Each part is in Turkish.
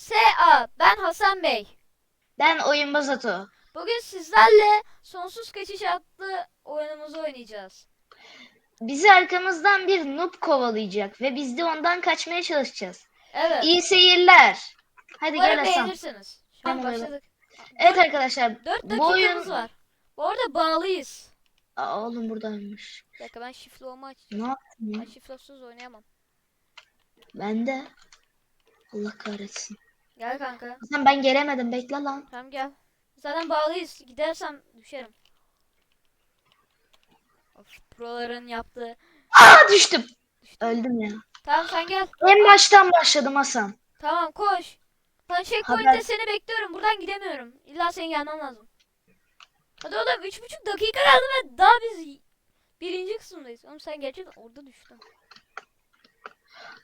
SA, ben Hasan Bey. Ben oyunbaz Ato. Bugün sizlerle Sonsuz Kaçış adlı oyunumuzu oynayacağız. Bizi arkamızdan bir noob kovalayacak ve biz de ondan kaçmaya çalışacağız. Evet. İyi seyirler. Hadi Umarım gel Hasan. beğenirsiniz. Şu an Tamam, evet. başladık. Evet arkadaşlar. Dört Bu dakikamız oyun... var. Bu arada bağlıyız. Aa, oğlum buradaymış. Bir dakika ben şifre olma aç. Ne yaptın Ben ya? şifresuz oynayamam. Ben de. Allah kahretsin. Gel kanka. Hasan ben gelemedim. Bekle lan. Tamam gel. Zaten bağlıyız. Gidersem düşerim. Of, proların yaptığı. Aa düştüm. Düştüm. Öldüm ya. Tamam sen gel. En baştan başladım Hasan. Tamam koş. Ben checkpoint'te Haber- seni bekliyorum. Buradan gidemiyorum. İlla senin gelmen lazım. Hadi oğlum üç buçuk dakika kaldı ve daha biz birinci kısımdayız. Oğlum sen gerçekten orada düştün.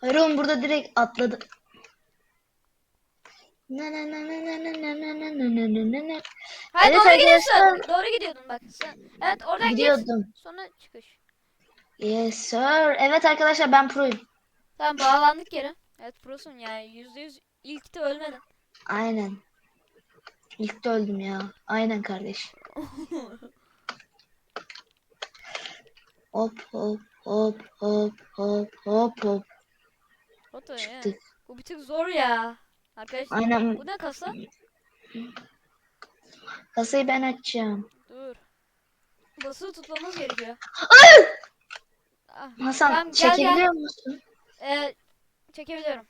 Hayır oğlum burada direkt atladı. Ne. Hayır Evet doğru gidiyorsun. arkadaşlar. Doğru gidiyordun bak. Sen, evet oradan git. Gidiyordum. Sonra çıkış. Yes sir. Evet arkadaşlar ben proyum. Tamam bağlandık geri. Evet prosun yani yüzde yüz ilk de ölmedin. Aynen. İlk de öldüm ya. Aynen kardeş. Hop hop hop hop hop hop hop. Foto ya. Çıktık. Bu bir tık zor ya. Arkadaşlar Aynen. bu ne kasa? Kasayı ben açacağım. Dur. Basılı tutmamız gerekiyor. Ah, Hasan Tamam, gel, çekebiliyor musun? e, çekebiliyorum.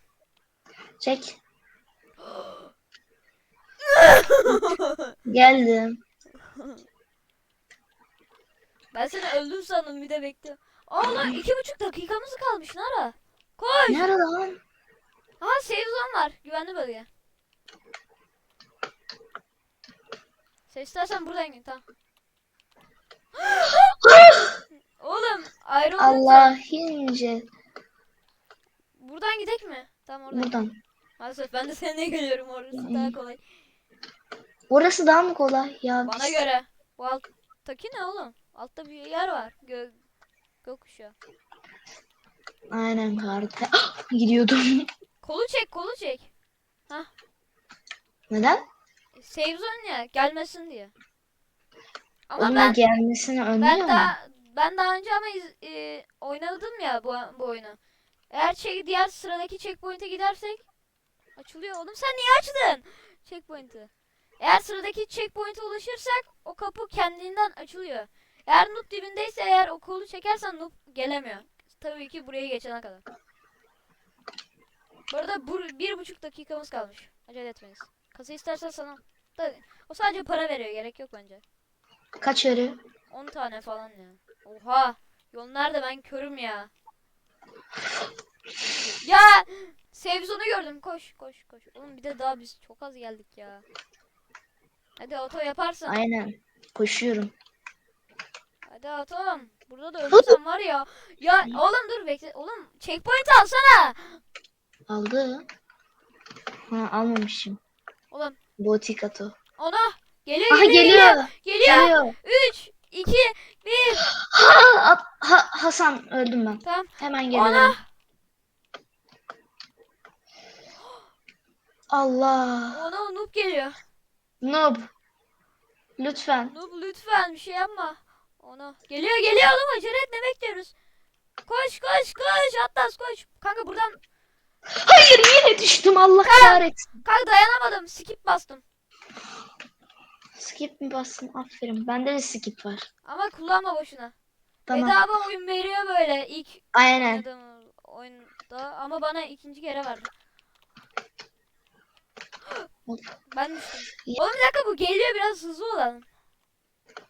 Çek. Geldim. Ben seni öldüm sandım bir de bekliyorum. Aa lan iki buçuk dakikamız kalmış Nara. Koş. Nerede lan? Aha save zone var. Güvenli bölge. Sen istersen buradan git tamam. Oğlum ayrı Allah ince. Buradan gidek mi? Tamam oradan. Buradan. Maalesef ben de seninle geliyorum orası daha kolay. Orası daha mı kolay? Ya Bana biz- göre. Bu alttaki ne oğlum? Altta bir yer var. Gö gökkuşağı. Aynen kardeş. Gidiyordum. Kolu çek kolu çek. Neden? E, Save zone ya gelmesin diye. Ama Onun ben gelmesini önlüyor ben mu? daha ben daha önce ama iz- e, oynadım ya bu, bu oyunu. Eğer şey diğer sıradaki checkpoint'e gidersek açılıyor. Oğlum sen niye açtın checkpoint'i? Eğer sıradaki checkpoint'e ulaşırsak o kapı kendinden açılıyor. Eğer noob dibindeyse eğer o kolu çekersen noob gelemiyor. Tabii ki buraya geçene kadar. Bu arada bu, bir buçuk dakikamız kalmış. Acele etmeyiz. Kasa istersen sana. Da, o sadece para veriyor. Gerek yok bence. Kaç veriyor? 10 tane falan ya. Oha. Yol nerede ben körüm ya. Ya save zone'u gördüm. Koş koş koş. Oğlum bir de daha biz çok az geldik ya. Hadi oto yaparsın. Aynen. Koşuyorum. Hadi atom. Burada da ölürsem var ya. Ya oğlum dur bekle. Oğlum checkpoint alsana. Aldı. Ha almamışım. Oğlum Botik ato. ona. Geliyor Aha geliyor. geliyor. Geliyor. Geliyor. 3 2 1 Ha, ha, Hasan öldüm ben. Tamam. Hemen geliyorum. Allah. Ona noob geliyor. Noob. Lütfen. Noob lütfen bir şey yapma. Ona. Geliyor geliyor oğlum acele et ne bekliyoruz? Koş koş koş Atlas koş. Kanka buradan Hayır yine düştüm Allah kahretsin. kanka dayanamadım skip bastım. Skip mi bastın? Aferin. Bende de skip var. Ama kullanma boşuna. Tamam. Bedava oyun veriyor böyle ilk Aynen. oynadığım oyunda ama bana ikinci kere verdi. Ben düştüm. Oğlum bir dakika bu geliyor biraz hızlı olalım.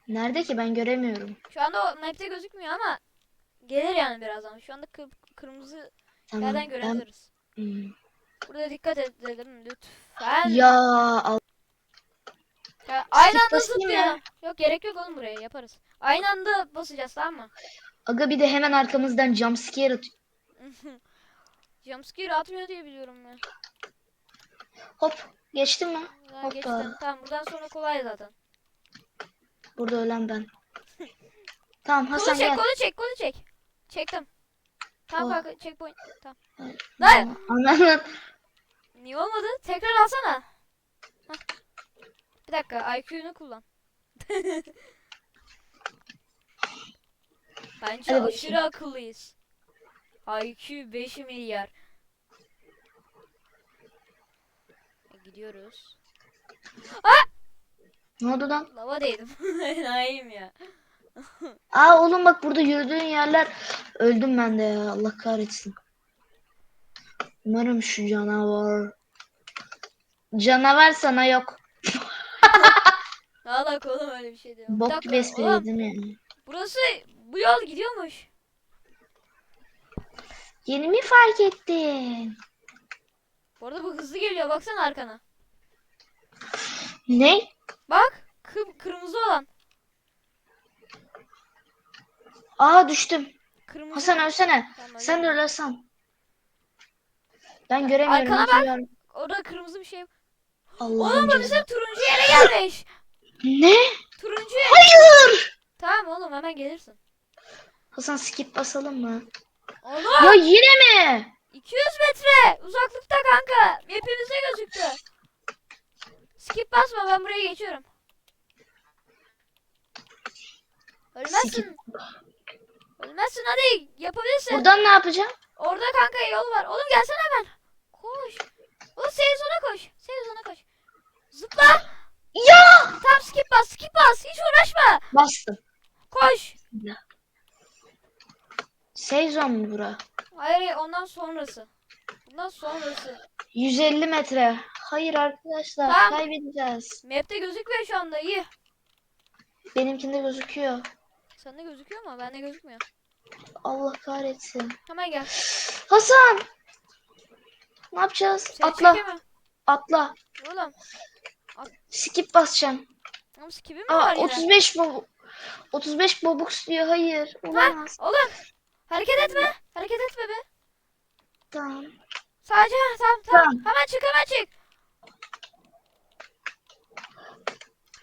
Nerede ki ben göremiyorum. Şu anda o map'te gözükmüyor ama gelir yani birazdan. Şu anda kır- kırmızı Tamam. yerden ben- görebiliriz. Hmm. Burada dikkat edelim lütfen. Ya al- Ya aynı anda zıplayalım. ya. Yok gerek yok oğlum buraya yaparız. Aynı anda basacağız tamam mı? Aga bir de hemen arkamızdan jumpscare atıyor. Jumpscare atmıyor diye biliyorum ya. Hop. Geçtin mi? Ya Hoppa. geçtim. Tamam buradan sonra kolay zaten. Burada ölen ben. Tamam Hasan Kolu çek gel. kolu çek kolu çek. Çektim. Tamam kanka checkpoint. Tamam. Lan! Ananın. Niye olmadı? Tekrar alsana. Hah. Bir dakika IQ'nu kullan. Bence Hadi aşırı akıllıyız. IQ 5 milyar. E, Gidiyoruz. Ne oldu lan? Lava değdim. Enayiim ya. Aa oğlum bak burada yürüdüğün yerler öldüm ben de ya Allah kahretsin. Umarım şu canavar. Canavar sana yok. Ne alaka oğlum öyle bir şey diyor. Bir Bok dakika, gibi espri oğlum, yedim yani. Burası bu yol gidiyormuş. Yeni mi fark ettin? Bu arada bu hızlı geliyor baksana arkana. Ne? Bak kı- kırmızı olan. Aa düştüm. Kırmızı. Hasan ölsene. Tamam, Sen de öl Hasan. Ben göremiyorum. Arkana bak. Orada kırmızı bir şey. Allah'ım Oğlum bu bizim turuncu yere gelmiş. Ne? Turuncu yer. Hayır. Tamam oğlum hemen gelirsin. Hasan skip basalım mı? Oğlum Ya yine mi? 200 metre uzaklıkta kanka. Hepimize gözüktü. Skip basma ben buraya geçiyorum. Ölmezsin. Skip. Ölmezsin hadi yapabilirsin. Buradan ne yapacağım? Orada kanka yol var. Oğlum gelsene hemen. Koş. Oğlum Seyzon'a koş. Seyzon'a koş. Zıpla. Ya! Tam skip bas skip bas. Hiç uğraşma. Bastım. Koş. Sezon mu bura? Hayır hayır, ondan sonrası. Bundan sonrası. 150 metre. Hayır arkadaşlar Tamam. kaybedeceğiz. Map'te gözükmüyor şu anda iyi. Benimkinde gözüküyor. Sende gözüküyor mu? Bende gözükmüyor. Allah kahretsin. Hemen gel. Hasan! Ne yapacağız? Seni Atla, atla. Oğlum. Skip basacağım. Oğlum skip'i mi Aa, var yine? 35 bu 35 bobux diyor. Hayır. Ha, Olamaz. oğlum. Hareket etme. Hareket etme be. Tamam. Sadece ha, tamam, tamam Tamam. Hemen çık hemen çık.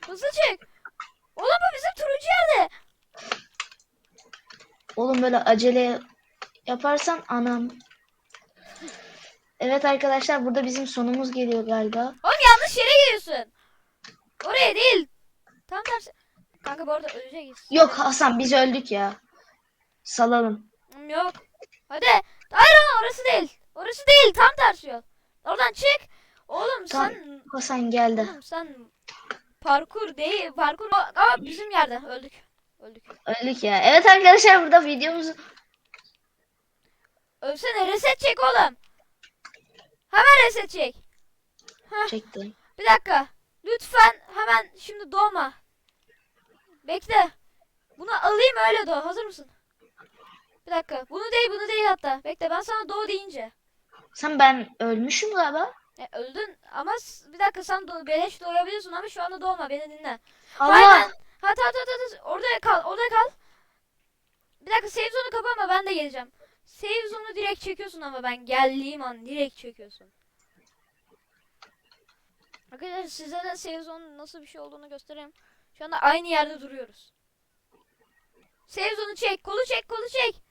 Hızlı çık. Oğlum bu bizim turuncu yerde. Oğlum böyle acele yaparsan anam. Evet arkadaşlar burada bizim sonumuz geliyor galiba. Oğlum yanlış yere giriyorsun. Oraya değil. Tam tersi. Kanka bu arada öleceğiz. Yok Hasan biz öldük ya. Salalım. Hmm, Yok. Hadi. Hayır orası değil. Orası değil. Tam tersi yol. Oradan çık. Oğlum Tamam. sen Hasan geldi. oğlum sen parkur değil. Parkur ama bizim yerde öldük. Öldük. Öldük ya. Evet arkadaşlar burada videomuzu Ölsene reset çek oğlum. Hemen reset çek. çektim. Bir dakika. Lütfen hemen şimdi doğma. Bekle. Bunu alayım öyle doğ. Hazır mısın? Bir dakika. Bunu değil bunu değil hatta. Bekle ben sana doğ deyince. Sen ben ölmüşüm galiba. E, öldün ama bir dakika sen doğ beleş doğabiliyorsun ama şu anda doğma beni dinle. Allah. Aynen. Ha ta ta ta ta. Orada kal. Orada kal. Bir dakika save zone'u kapama ben de geleceğim. Save zone'u direkt çekiyorsun ama ben geldiğim an direkt çekiyorsun. Arkadaşlar size de save zone nasıl bir şey olduğunu göstereyim. Şu anda aynı yerde duruyoruz. Save zone'u çek. Kolu çek. Kolu çek.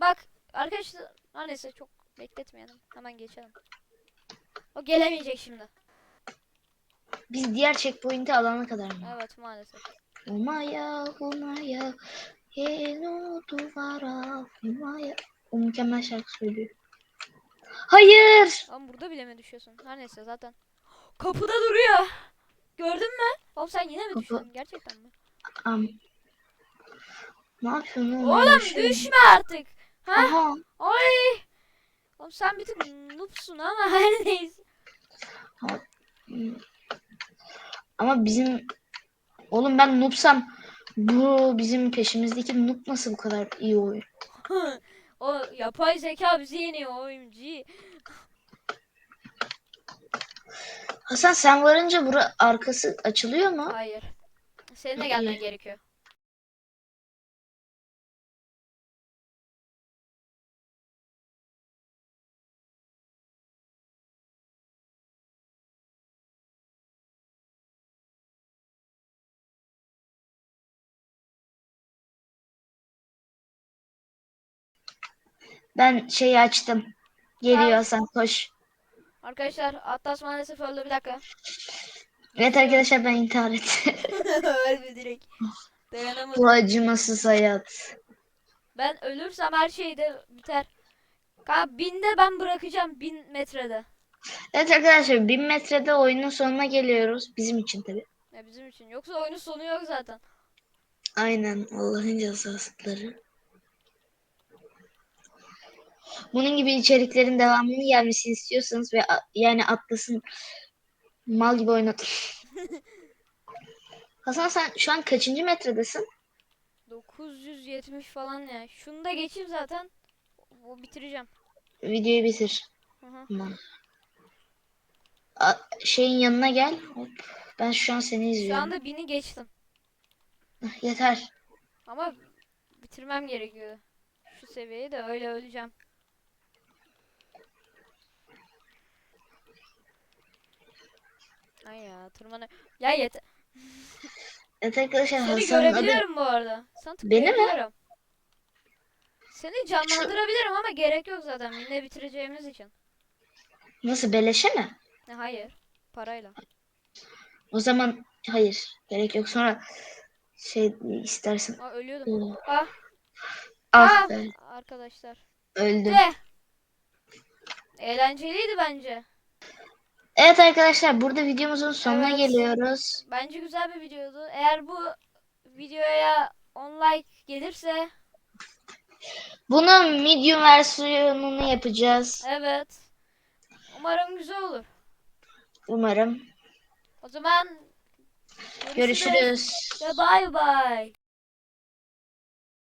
Bak arkadaşlar neyse çok bekletmeyelim. Hemen geçelim. O gelemeyecek şimdi. Biz diğer checkpoint'i alana kadar mı? Evet maalesef. Umaya, umaya, yeno duvara, umaya. O mükemmel şarkı söylüyor. Hayır. Ama burada bile mi düşüyorsun? Her neyse zaten. Kapıda duruyor. Gördün mü? Oğlum sen yine mi Kapı- düştün? Gerçekten mi? Am. Ne yapıyorsun oğlum? Oğlum düşme artık. Ha? Aha. Ay. Oğlum sen bir tık noobsun ama her neyse. Hmm. Ama bizim oğlum ben noobsam bu bizim peşimizdeki noob nasıl bu kadar iyi oyun? o yapay zeka bizi yeniyor oyuncu. Hasan sen varınca bura arkası açılıyor mu? Hayır. Senin de gelmen gerekiyor. Ben şeyi açtım. Geliyor Tamam. Hasan koş. Arkadaşlar Atlas maalesef öldü bir dakika. Evet arkadaşlar ben intihar ettim. Öldü direkt. Dayanamadım. Bu acımasız hayat. Ben ölürsem her şey de biter. Kanka binde ben bırakacağım bin metrede. Evet arkadaşlar 1000 metrede oyunun sonuna geliyoruz. Bizim için tabi. Ya bizim için. Yoksa oyunun sonu yok zaten. Aynen Allah'ın cezasıları. Bunun gibi içeriklerin devamını gelmesini istiyorsanız ve yani Atlas'ın mal gibi oynat. Hasan sen şu an kaçıncı metredesin? 970 falan ya. Şunu da geçeyim zaten. Bu bitireceğim. Videoyu bitir. Hı hı. Tamam. A- şeyin yanına gel. Hop. Ben şu an seni Şu izliyorum. anda bini geçtim. Yeter. Ama bitirmem gerekiyor. Şu seviyeyi de öyle öleceğim. Ay ya tırmanı. Ya yeter. Evet arkadaşlar Seni Hasan'ın adı görebiliyorum bu arada. Sana Beni mi? tıklayabiliyorum. Seni canlandırabilirim ama gerek yok zaten. Yine bitireceğimiz için. nasıl beleşe mi? Ne hayır. Parayla. O zaman hayır. Gerek yok. Sonra şey istersen. Aa ölüyordum. Oh. Ah, Ah ah, be. arkadaşlar. Öldüm. De. Eğlenceliydi bence. Evet arkadaşlar burada videomuzun sonuna Evet. geliyoruz. Bence güzel bir videoydu. Eğer bu videoya 10 like gelirse Bunun medium versiyonunu yapacağız. evet. Umarım güzel olur. Umarım. O zaman Görüşürüz. ve bay bay.